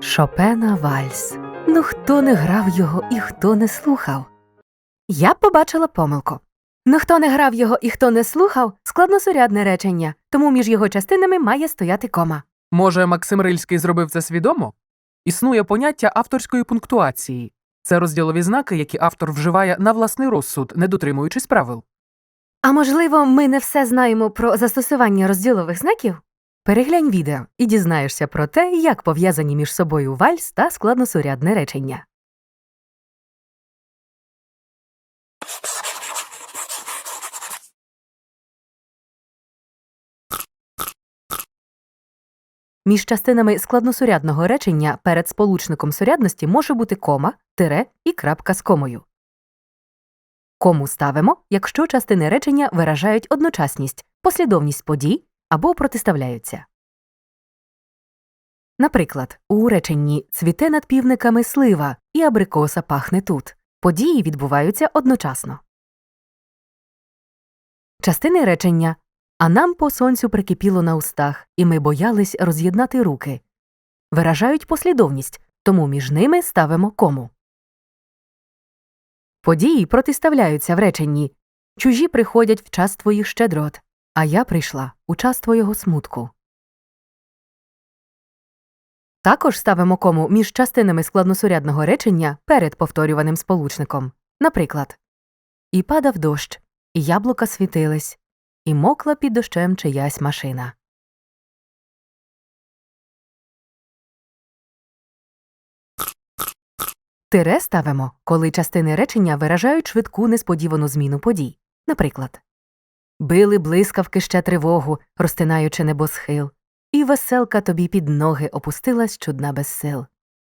Шопена Вальс. Ну хто не грав його і хто не слухав? Я побачила помилку. Ну хто не грав його і хто не слухав складносурядне речення, тому між його частинами має стояти кома. Може, Максим Рильський зробив це свідомо? Існує поняття авторської пунктуації. Це розділові знаки, які автор вживає на власний розсуд, не дотримуючись правил. А можливо, ми не все знаємо про застосування розділових знаків? Переглянь відео і дізнаєшся про те, як пов'язані між собою вальс та складносурядне речення. Між частинами складносурядного речення перед сполучником сурядності може бути кома, тире і крапка з комою. Кому ставимо, якщо частини речення виражають одночасність, послідовність подій або протиставляються. Наприклад, у реченні цвіте над півниками слива і абрикоса пахне тут. Події відбуваються одночасно. Частини речення А нам по сонцю прикипіло на устах, і ми боялись роз'єднати руки. Виражають послідовність, тому між ними ставимо кому. Події протиставляються в реченні Чужі приходять в час твоїх щедрот, а я прийшла у час твого смутку. Також ставимо кому між частинами складносурядного речення перед повторюваним сполучником. Наприклад, І падав дощ, і яблука світились, і мокла під дощем чиясь машина. Тире ставимо, коли частини речення виражають швидку несподівану зміну подій. Наприклад, Били блискавки ще тривогу, розтинаючи небосхил, і веселка тобі під ноги опустилась чудна без сил.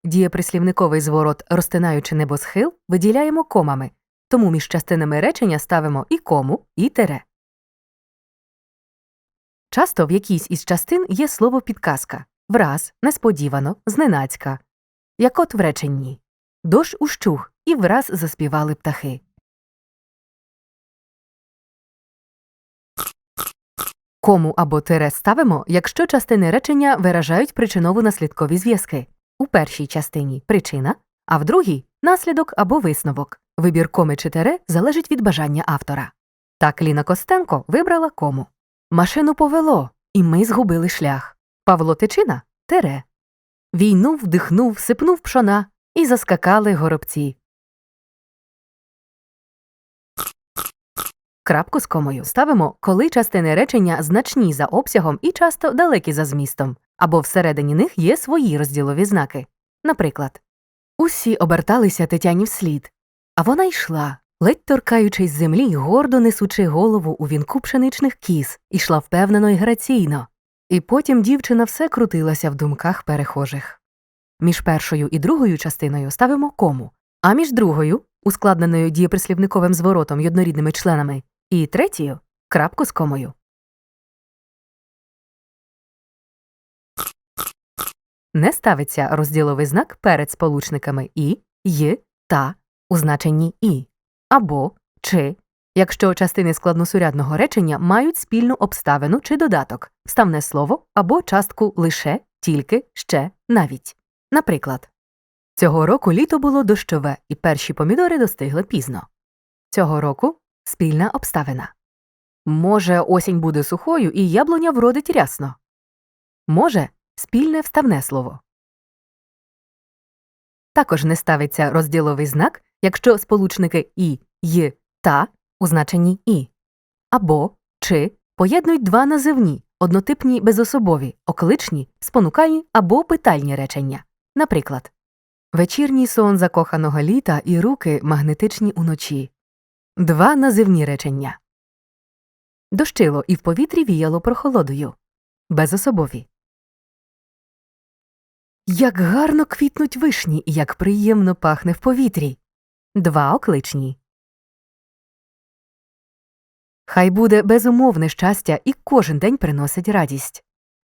Дієприслівниковий зворот розтинаючи небосхил виділяємо комами, тому між частинами речення ставимо і кому, і тере. Часто в якійсь із частин є слово підказка враз, несподівано, зненацька. Як от в реченні Дощ ущух, і враз заспівали птахи. Кому або тире ставимо, якщо частини речення виражають причиново-наслідкові зв'язки. У першій частині причина, а в другій наслідок або висновок. Вибір коми чи тире залежить від бажання автора. Так Ліна Костенко вибрала кому. Машину повело, і ми згубили шлях. Павло Тичина тере. Війну вдихнув, сипнув пшона, і заскакали горобці. Крапку з комою ставимо, коли частини речення значні за обсягом і часто далекі за змістом, або всередині них є свої розділові знаки. Наприклад, усі оберталися Тетяні вслід, а вона йшла, ледь торкаючись землі гордо несучи голову у вінку пшеничних кіз, ішла впевнено й граційно. І потім дівчина все крутилася в думках перехожих. Між першою і другою частиною ставимо кому, а між другою, ускладненою дієприслівниковим зворотом й однорідними членами, і третьою крапку з комою. Не ставиться розділовий знак перед сполучниками і, й, та у значенні і, або чи, якщо частини складносурядного речення мають спільну обставину чи додаток, вставне слово або частку лише, тільки, ще, навіть. Наприклад, цього року літо було дощове, і перші помідори достигли пізно. Цього року спільна обставина. Може, осінь буде сухою і яблуня вродить рясно. Може, спільне вставне слово. Також не ставиться розділовий знак, якщо сполучники і, й, та у значенні і, або чи поєднують два називні, однотипні безособові, окличні, спонукальні або питальні речення. Наприклад, вечірній сон закоханого літа і руки магнетичні уночі. Два називні речення. Дощило і в повітрі віяло прохолодою. Безособові. Як гарно квітнуть вишні і як приємно пахне в повітрі. Два окличні. Хай буде безумовне щастя і кожен день приносить радість.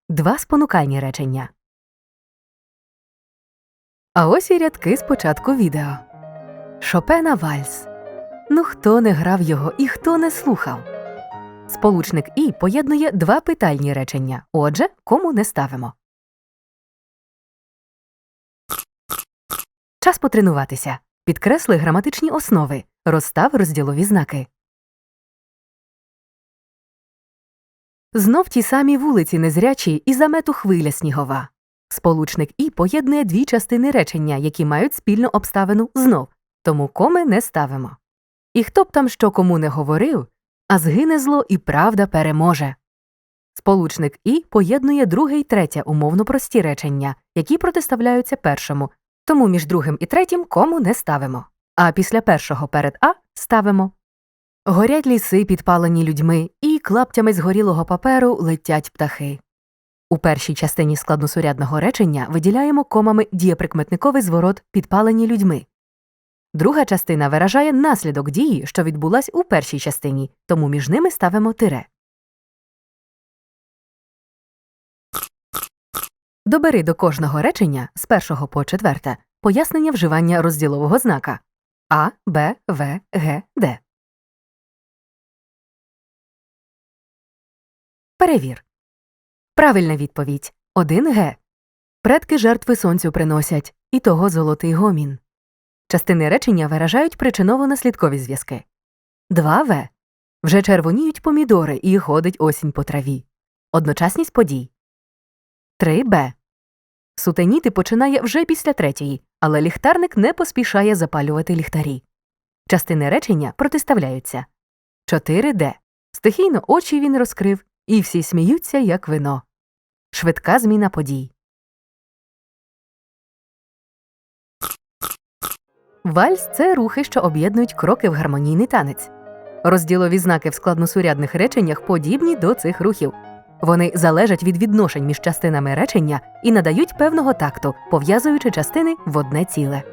Два спонукальні речення. А ось і рядки з початку відео. Шопена Вальс. Ну хто не грав його і хто не слухав. Сполучник і поєднує два питальні речення. Отже, кому не ставимо. Час потренуватися. Підкресли граматичні основи. Розстав розділові знаки. Знов ті самі вулиці незрячі і замету хвиля снігова. Сполучник і поєднує дві частини речення, які мають спільну обставину знов, тому коми не ставимо. І хто б там що кому не говорив, а згине зло і правда переможе. Сполучник і поєднує друге й третє умовно прості речення, які протиставляються першому, тому між другим і третім кому не ставимо. А після першого перед А ставимо. Горять ліси, підпалені людьми, і клаптями згорілого паперу летять птахи. У першій частині складносурядного речення виділяємо комами дієприкметниковий зворот підпалені людьми. Друга частина виражає наслідок дії, що відбулась у першій частині, тому між ними ставимо тире. Добери до кожного речення з першого по четверте пояснення вживання розділового знака А, Б, В, Г, Д. Перевір. Правильна відповідь 1 Г. Предки жертви сонцю приносять, і того золотий гомін. Частини речення виражають причиново-наслідкові зв'язки. 2 В. Вже червоніють помідори і ходить осінь по траві. Одночасність подій. 3 Б. Сутеніти починає вже після третьої, але ліхтарник не поспішає запалювати ліхтарі. Частини речення протиставляються. 4 Д. Стихійно очі він розкрив, і всі сміються, як вино. Швидка зміна подій. Вальс це рухи, що об'єднують кроки в гармонійний танець. Розділові знаки в складносурядних реченнях подібні до цих рухів. Вони залежать від відношень між частинами речення і надають певного такту, пов'язуючи частини в одне ціле.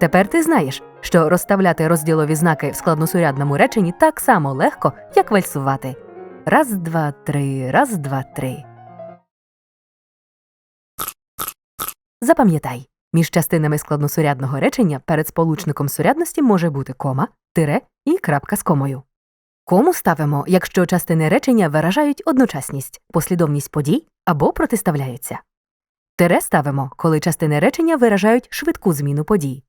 Тепер ти знаєш, що розставляти розділові знаки в складносурядному реченні так само легко, як вальсувати. Раз, два, три, раз, два, три. Запам'ятай, між частинами складносурядного речення перед сполучником сурядності може бути кома, тире і крапка з комою. Кому ставимо, якщо частини речення виражають одночасність, послідовність подій або протиставляються. Тире ставимо, коли частини речення виражають швидку зміну подій.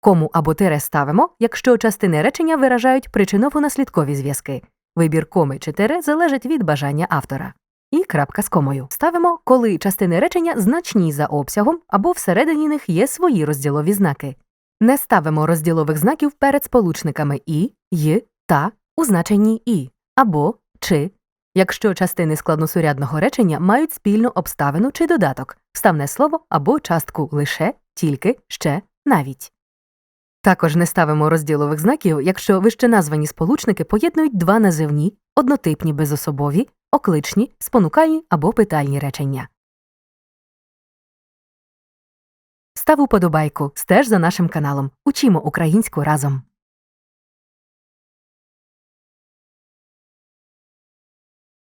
Кому або тире ставимо, якщо частини речення виражають причиново-наслідкові зв'язки. Вибір коми чи тире залежить від бажання автора. І крапка з комою. Ставимо, коли частини речення значні за обсягом або всередині них є свої розділові знаки. Не ставимо розділових знаків перед сполучниками і, й, та у значенні і або чи, якщо частини складносурядного речення мають спільну обставину чи додаток, вставне слово або частку лише, тільки, ще, навіть. Також не ставимо розділових знаків, якщо вищеназвані сполучники поєднують два називні, однотипні безособові, окличні, спонукальні або питальні речення. Став уподобайку, стеж за нашим каналом. Учімо українську разом.